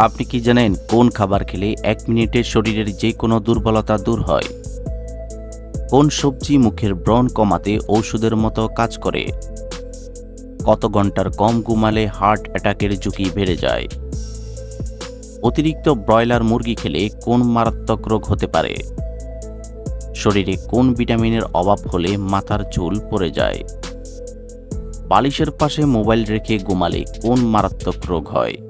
আপনি কি জানেন কোন খাবার খেলে এক মিনিটে শরীরের যে কোনো দুর্বলতা দূর হয়? কোন সবজি মুখের ব্রণ কমাতে ঔষধের মতো কাজ করে? কত ঘণ্টার কম ঘুমালে হার্ট অ্যাটাকের ঝুঁকি বেড়ে যায়? অতিরিক্ত ব্রয়লার মুরগি খেলে কোন মারাত্মক রোগ হতে পারে? শরীরে কোন ভিটামিনের অভাব হলে মাথার চুল পড়ে যায়? বালিশের পাশে মোবাইল রেখে ঘুমালে কোন মারাত্মক রোগ হয়?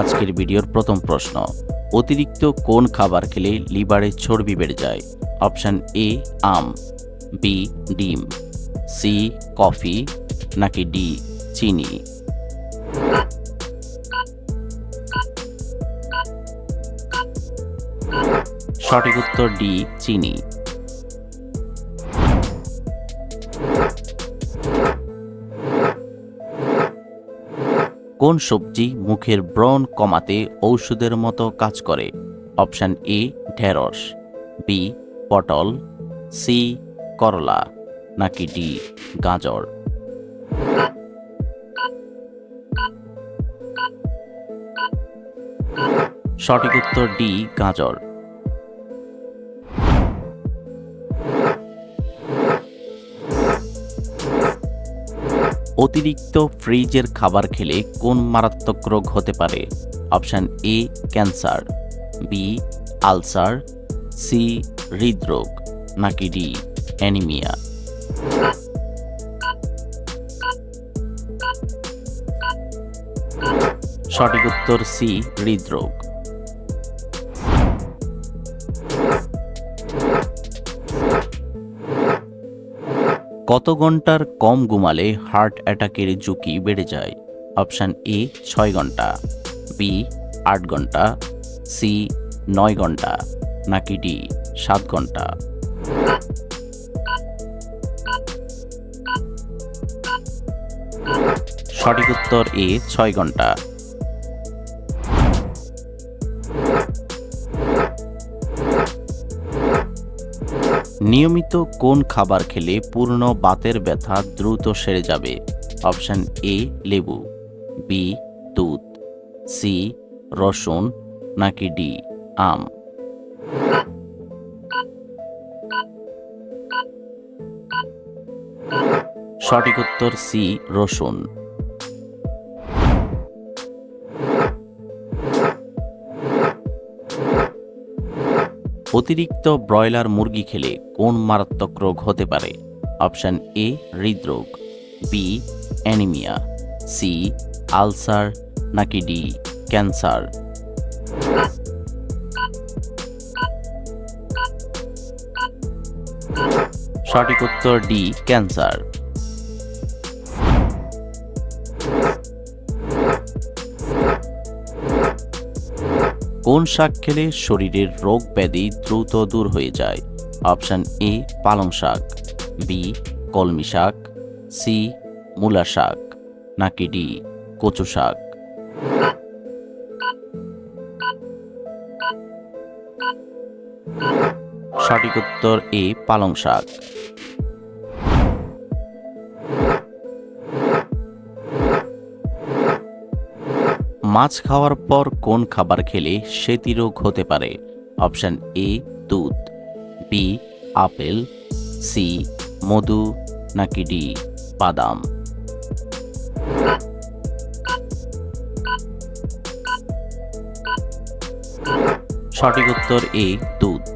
আজকের ভিডিওর প্রথম প্রশ্ন। অতিরিক্ত কোন খাবার খেলে লিভারে চর্বি বেড়ে যায়? অপশান এ, আম, বি, ডিম, সি, কফি, নাকি ডি, চিনি? সঠিক উত্তর ডি, চিনি। কোন সবজি মুখের ব্রণ কমাতে ঔষধের মতো কাজ করে? অপশান এ, ঢেঁড়স, বি, পটল, সি, করলা, নাকি ডি, গাজর? সঠিক উত্তর ডি, গাজর। অতিরিক্ত ফ্রিজের খাবার খেলে কোন মারাত্মক রোগ হতে পারে? Option A, cancer, B, ulcer, C, হৃদরোগ, নাকি ডি, অ্যানিমিয়া। সঠিক উত্তর সি, হৃদরোগ। কত ঘণ্টার কম ঘুমালে হার্ট অ্যাটাকের ঝুঁকি বেড়ে যায়? অপশান এ ছয় ঘণ্টা। বি আট ঘণ্টা। সি নয় ঘণ্টা। নাকি ডি সাত ঘণ্টা? সঠিক উত্তর এ ছয় ঘণ্টা। নিয়মিত কোন খাবার খেলে পূর্ণ বাতের ব্যথা দ্রুত সেরে যাবে? অপশান এ, লেবু, বি, দুধ, সি, রসুন, নাকি ডি, আম? সঠিক উত্তর সি, রসুন। অতিরিক্ত ব্রয়লার মুরগি খেলে কোন মারাত্মক রোগ হতে পারে? অপশান এ, হৃদরোগ, বি, অ্যানিমিয়া, সি, আলসার, নাকি ডি, ক্যান্সার। সঠিক উত্তর ডি, ক্যান্সার। কোন শাক খেলে শরীরের রোগ ব্যাধি দ্রুত দূর হয়ে যায়? অপশান এ, পালং শাক, বি, কলমি শাক, সি, মূলা শাক, নাকি ডি, কচু শাক? সঠিক উত্তর এ, পালং শাক। মাছ খাওয়ার পর কোন খাবার খেলে সেতি রোগ হতে পারে? অপশান এ, দুধ, বি, আপেল, সি, মধু, নাকি ডি, বাদাম? সঠিক উত্তর এ, দুধ।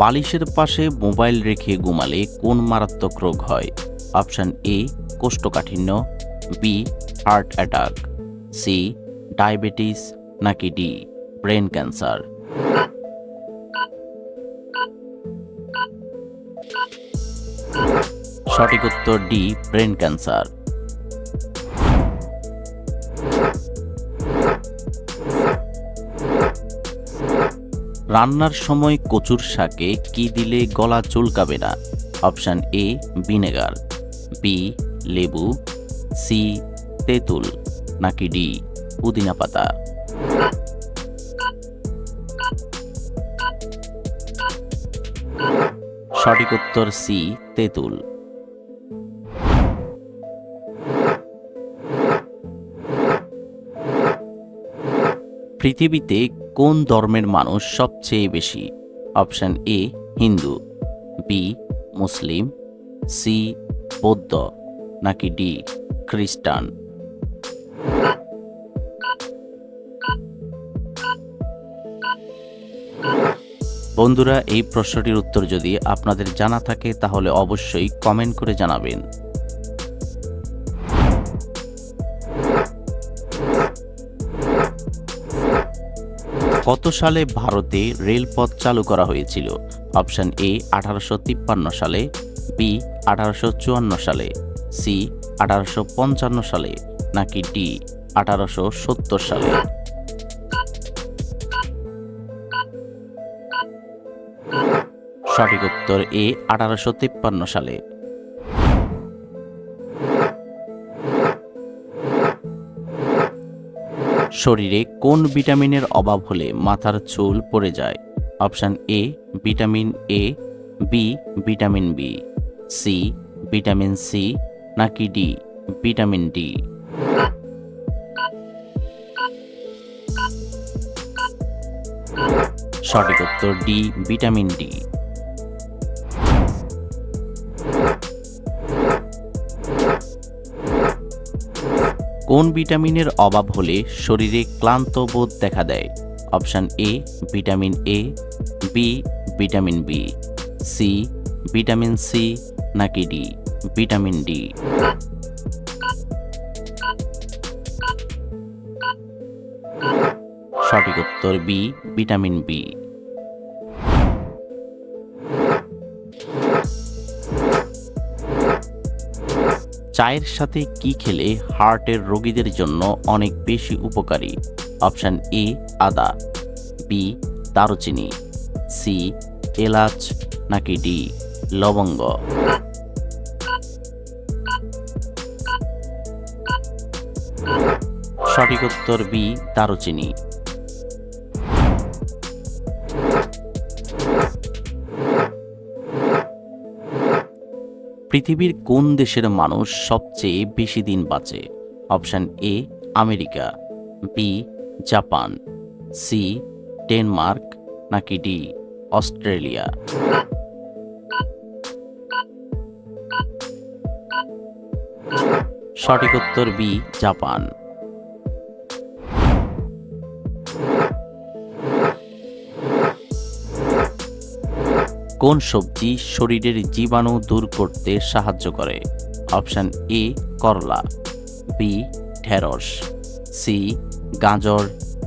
বালিশের পাশে মোবাইল রেখে ঘুমালে কোন মারাত্মক রোগ হয়? অপশান এ, কোষ্ঠকাঠিন্য, B, heart attack, C, diabetes, নাকি ডি, ব্রেন ক্যান্সার। সঠিক উত্তর ডি, ব্রেন ক্যান্সার। রান্নার সময় কচুর শাকে কি দিলে গলা চুলকাবে না? অপশান এ, ভিনেগার, বি, লেবু, সি, তেঁতুল, নাকি ডি, পুদিনা পাতা। সঠিক উত্তর সি, তেঁতুল। পৃথিবীতে কোন ধর্মের মানুষ সবচেয়ে বেশি? Option A, Hindu, B, Muslim, C, বৌদ্ধ, নাকি ডি, খ্রিস্টান? বন্ধুরা, এই প্রশ্নটির উত্তর যদি আপনাদের জানা থাকে, তাহলে অবশ্যই কমেন্ট করে জানাবেন। কত সালে ভারতে রেলপথ চালু করা হয়েছিল? অপশন এ আঠারোশো তিপ্পান্ন সালে বি আঠারোশো চুয়ান্ন সালে সি আঠারোশো পঞ্চান্ন সালে, নাকি ডি আঠারোশো সত্তর সালে? সঠিক উত্তর এ আঠারোশো তিপ্পান্ন সালে। শরীরে কোন ভিটামিনের অভাব হলে মাথার চুল পড়ে যায়? Option A vitamin A B vitamin B C vitamin C নাকি ডি ভিটামিন ডি সঠিক উত্তর ডি ভিটামিন ডি কোন ভিটামিনের অভাব হলে শরীরে ক্লান্ত বোধ দেখা দেয়? Option A, vitamin A, B, vitamin B, C, vitamin C, নাকি ডি, ভিটামিন ডি। সঠিক উত্তর বি, ভিটামিন বি। চায়ের সাথে কি খেলে হার্টের রোগীদের জন্য অনেক বেশি উপকারী? অপশান এ, আদা। বি, দারুচিনি। সি, এলাচ নাকি ডি, লবঙ্গ। সঠিক উত্তর বি, দারুচিনি। পৃথিবীর কোন দেশের মানুষ সবচেয়ে বেশি দিন বাঁচে? Option A, America, B, Japan, C, Denmark, নাকি ডি, অস্ট্রেলিয়া? সঠিক উত্তর বি, জাপান। কোন সবজি শরীরের জীবাণু দূর করতে সাহায্য করে? অপশান এ, করলা। বি ঢেঁড়স। সি গাজর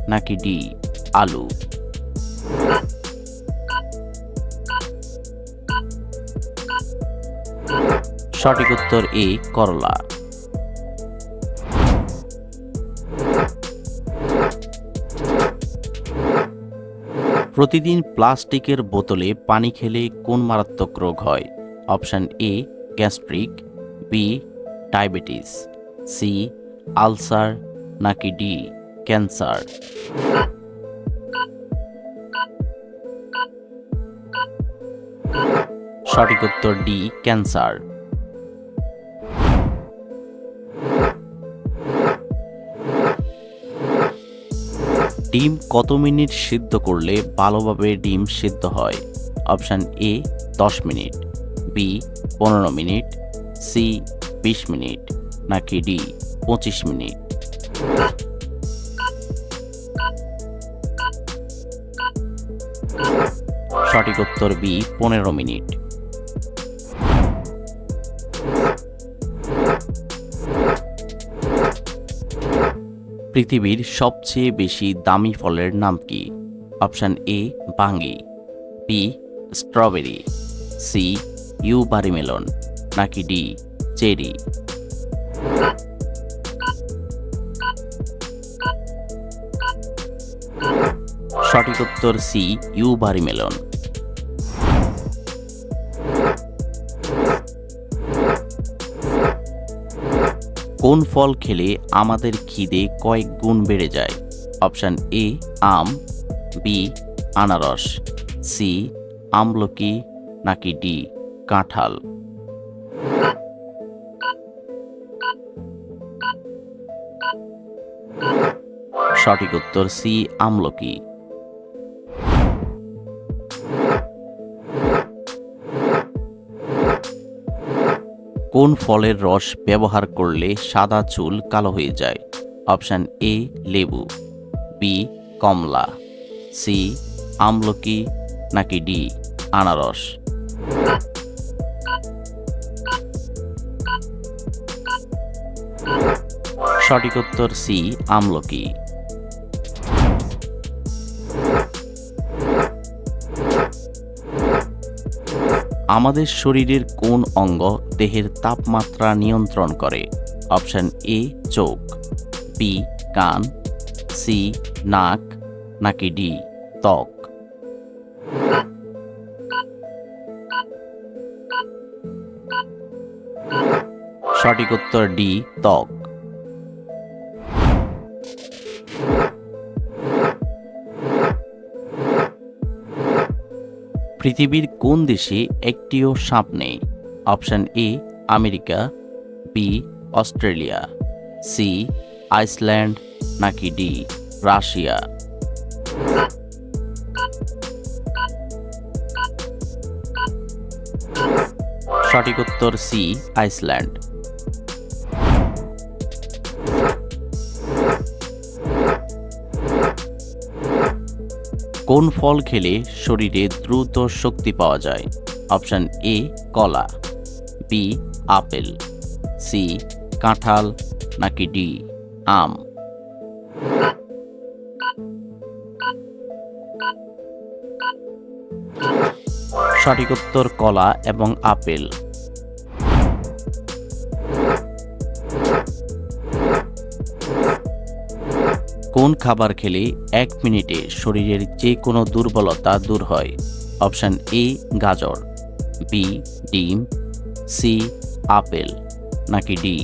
নাকি ডি আলু। সঠিক উত্তর এ, করলা। প্রতিদিন প্লাস্টিকের বোতলে পানি খেলে কোন মারাত্মক রোগ হয়? Option A, gastric, B, diabetes, C, ulcer, নাকি ডি, ক্যান্সার। সঠিক উত্তর ডি, ক্যান্সার। ডিম কত মিনিট সিদ্ধ করলে ভালোভাবে ডিম সিদ্ধ হয়? অপশান এ, দশ মিনিট, বি, পনেরো মিনিট, সি, বিশ মিনিট, নাকি ডি, পঁচিশ মিনিট। সঠিক উত্তর বি, পনেরো মিনিট। পৃথিবীর সবচেয়ে বেশি দামি ফলের নাম কি? অপশান এ, বাঙ্গি। B strawberry. সি ইউবারি মেলন। নাকি ডি চেরি। সঠিক উত্তর সি ইউবারি মেলন। কোন ফল খেলে আমাদের খিদে কয়েক গুণ বেড়ে যায়? অপশান এ, আম, বি, আনারস, সি, আমলকি, নাকি ডি, কাঁঠাল? সঠিক উত্তর সি, আমলকি। কোন ফলের রস ব্যবহার করলে সাদা চুল কালো হয়ে যায়? অপশান এ, লেবু। বি, কমলা। সি, আমলকি নাকি ডি, আনারস। সঠিক উত্তর সি, আমলকি। আমাদের শরীরের কোন অঙ্গ দেহের তাপমাত্রা নিয়ন্ত্রণ করে? অপশন এ, চোখ, বি, কান, সি, নাক, নাকি ডি, ত্বক? সঠিক উত্তর ডি, ত্বক। পৃথিবীর কোন দেশে একটিও সাপ নেই? Option A, America, B, Australia, C, Iceland, নাকি ডি, রাশিয়া? সঠিক উত্তর সি, আইসল্যান্ড। কোন ফল খেলে শরীরে দ্রুত শক্তি পাওয়া যায়? অপশন এ, কলা। B apple. সি কাঁঠাল নাকি ডি আম? সঠিক উত্তর কলা এবং আপেল। কোন খাবার খেলে এক মিনিটে শরীরের যে কোনো দুর্বলতা দূর হয়? অপশান এ, গাজর, বি, ডিম, সি, আপেল, নাকি ডি,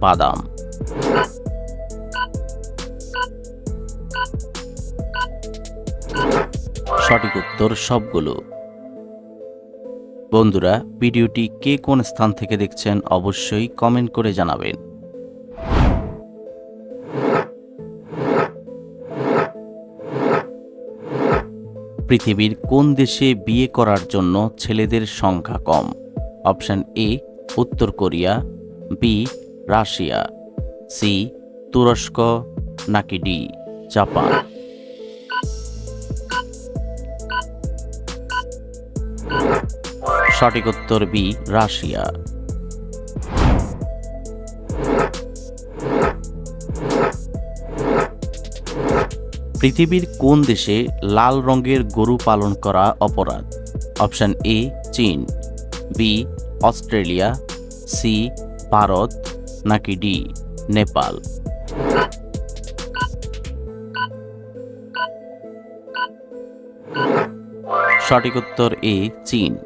বাদাম? সঠিক উত্তর সবগুলো। বন্ধুরা, ভিডিওটি কে কোন স্থান থেকে দেখছেন অবশ্যই কমেন্ট করে জানাবেন। পৃথিবীর কোন দেশে বিয়ে করার জন্য ছেলেদের সংখ্যা কম? অপশন এ, উত্তর কোরিয়া, বি, রাশিয়া, সি, তুরস্ক, নাকি ডি, জাপান। সঠিক উত্তর বি, রাশিয়া। পৃথিবীর কোন দেশে লাল রঙের গরু পালন করা অপরাধ? অপশন এ, চীন। B, Australia. সি, ভারত। নাকি ডি, নেপাল? সঠিক উত্তর এ, চীন।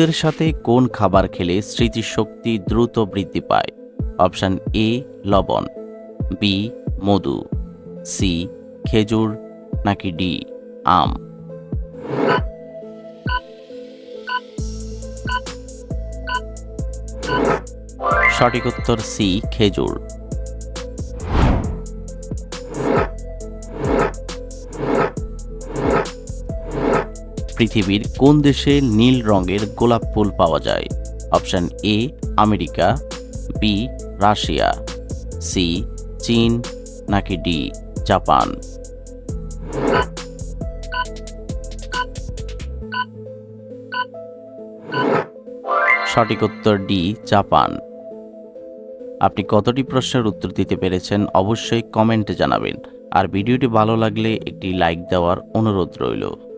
দুধের সাথে কোন খাবার খেলে স্মৃতিশক্তি দ্রুত বৃদ্ধি পায়? অপশান এ, লবণ, বি, মধু, সি, খেজুর, নাকি ডি, আম? সঠিক উত্তর সি, খেজুর। পৃথিবীর কোন দেশে নীল রঙের গোলাপ ফুল পাওয়া যায়? Option A, America, B, Russia, C, চীন, নাকি ডি, জাপান? সঠিক উত্তর ডি, জাপান। আপনি কতটি প্রশ্নের উত্তর দিতে পেরেছেন অবশ্যই কমেন্টে জানাবেন। আর ভিডিওটি ভালো লাগলে একটি লাইক দেওয়ার অনুরোধ রইল।